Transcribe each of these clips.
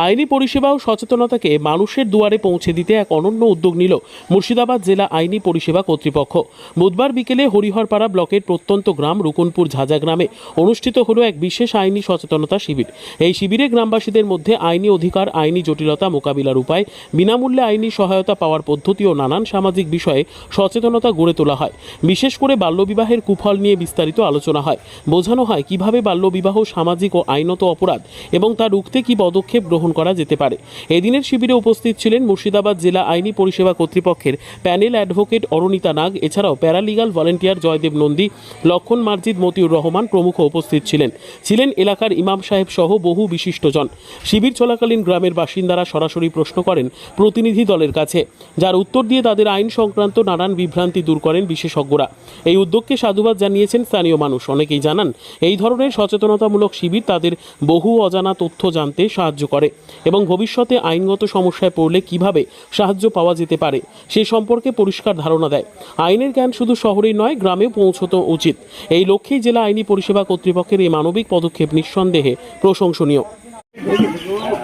আইনি পরিষেবা ও সচেতনতাকে মানুষের দুয়ারে পৌঁছে দিতে এক অনন্য উদ্যোগ নিল মুর্শিদাবাদ জেলা আইনি পরিষেবা কর্তৃপক্ষ। বুধবার বিকেলে হরিহরপাড়া ব্লকের প্রত্যন্ত গ্রাম রুকুনপুর ঝাজা গ্রামে অনুষ্ঠিত হলো এক বিশেষ আইনি সচেতনতা শিবির। এই শিবিরে গ্রামবাসীদের মধ্যে আইনি অধিকার, আইনি জটিলতা মোকাবিলার উপায়, বিনামূল্যে আইনি সহায়তা পাওয়ার পদ্ধতি ও নানান সামাজিক বিষয়ে সচেতনতা গড়ে তোলা হয়। বিশেষ করে বাল্যবিবাহের কুফল নিয়ে বিস্তারিত আলোচনা হয়। বোঝানো হয় কীভাবে বাল্যবিবাহ সামাজিক ও আইনত অপরাধ এবং তা রুখতে কি পদক্ষেপ গ্রহণ করা যেতে পারে। এদিনের শিবিরে উপস্থিত ছিলেন মুর্শিদাবাদ জেলা আইনি পরিষেবা কর্তৃপক্ষের প্যানেল অ্যাডভোকেট অরণিতা নাগ। এছাড়াও প্যারালিগাল ভলেন্টিয়ার জয়দেব নন্দী, লক্ষণ মার্জিদ মতিউর রহমান প্রমুখ উপস্থিত ছিলেন। ছিলেন এলাকার ইমাম সাহেব সহ বহু বিশিষ্টজন। শিবির চলাকালীন গ্রামের বাসিন্দারা সরাসরি প্রশ্ন করেন প্রতিনিধি দলের কাছে। যার উত্তর দিয়ে তাদের আইন সংক্রান্ত নানান বিভ্রান্তি দূর করেন বিশেষজ্ঞরা। এই উদ্যোগকে সাধুবাদ জানিয়েছেন স্থানীয় মানুষ। অনেকেই জানান, এই ধরনের সচেতনতামূলক শিবির তাদের বহু অজানা তথ্য জানতে সাহায্য করে। এবং ভবিষ্যতে আইনগত সমস্যায় পড়লে কীভাবে সাহায্য পাওয়া যেতে পারে, সে সম্পর্কে পরিষ্কার ধারণা দেয়। আইনের জ্ঞান শুধু শহরেই নয়, গ্রামেও পৌঁছতে উচিত। এই লক্ষ্যেই জেলা আইনি পরিষেবা কর্তৃপক্ষের এই মানবিক পদক্ষেপ নিঃসন্দেহে প্রশংসনীয়।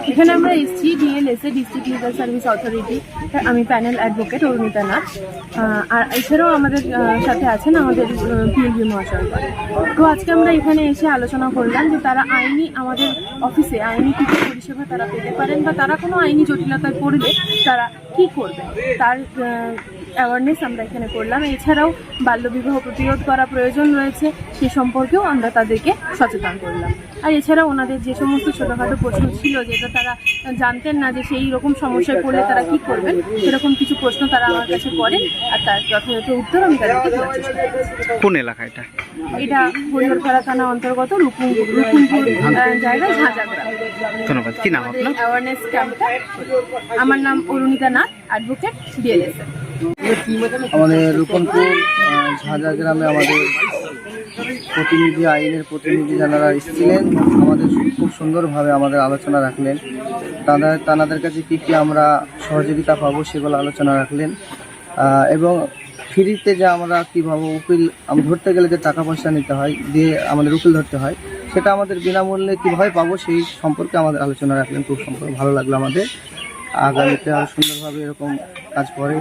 এখানে আমরা এসেছি DLSA district legal service authority আমি প্যানেল অ্যাডভোকেট অরুণিতা নাথ। আর এছাড়াও আমাদের সাথে আছেন আমাদের পিএলবি মহাশয়। তো আজকে আমরা এখানে এসে আলোচনা করলাম যে তারা আইনি আমাদের অফিসে আইনি কী পরিষেবা তারা পেতে পারেন বা তারা কোনো আইনি জটিলতায় পড়লে তারা কি করবে? তার অ্যাওয়ারনেস আমরা এখানে করলাম। এছাড়াও বাল্যবিবাহ প্রতিরোধ করা প্রয়োজন রয়েছে সে সম্পর্কেও আমরা তাদেরকে সচেতন করলাম। আর এছাড়াও ওনাদের যে সমস্ত ছোটোখাটো প্রশ্ন ছিল যেটা তারা জানতেন না যে সেই রকম সমস্যায় পড়লে তারা কি করবেন সেরকম কিছু প্রশ্ন তারা আমার কাছে করেন আর তার যথাযথ উত্তর আমি তাদেরকে দেওয়ার চেষ্টা কোন এলাকা এটা? এটা হরিহরপাড়া থানা অন্তর্গত রুকুন রুকুনপুর আহ, জায়গায় ঝাঁঝা ধন্যবাদ। কি নাম আপনার? অ্যাওয়ারনেস ক্যাম্পটা আমার নাম অরুণিতা নাথ অ্যাডভোকেট ডিএলএসএ আমাদের রূপনপুর ঝাঁঝা গ্রামে আমাদের প্রতিনিধি, আইনের প্রতিনিধি যারা এসেছিলেন, আমাদের খুব সুন্দরভাবে আমাদের আলোচনা রাখলেন। তাদের তাদের কাছে কী কী আমরা সহযোগিতা পাবো সেগুলো আলোচনা রাখলেন। এবং ফ্রিতে যে আমরা কীভাবে উকিল আম- ধরতে গেলে যে টাকা পয়সা নিতে হয়, দিয়ে আমাদের উকিল ধরতে হয়, সেটা আমাদের বিনামূল্যে কীভাবে পাবো সেই সম্পর্কে আমাদের আলোচনা রাখলেন। খুব সম্পর্কে ভালো লাগল আমাদের। আগামীতে আরও সুন্দরভাবে এরকম কাজ করে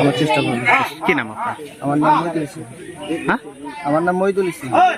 আমার চেষ্টা করব কি নাম আপনার? আমার নাম মহিদুল ইসলাম। হ্যাঁ? আমার নাম মহিদুল ইসলাম।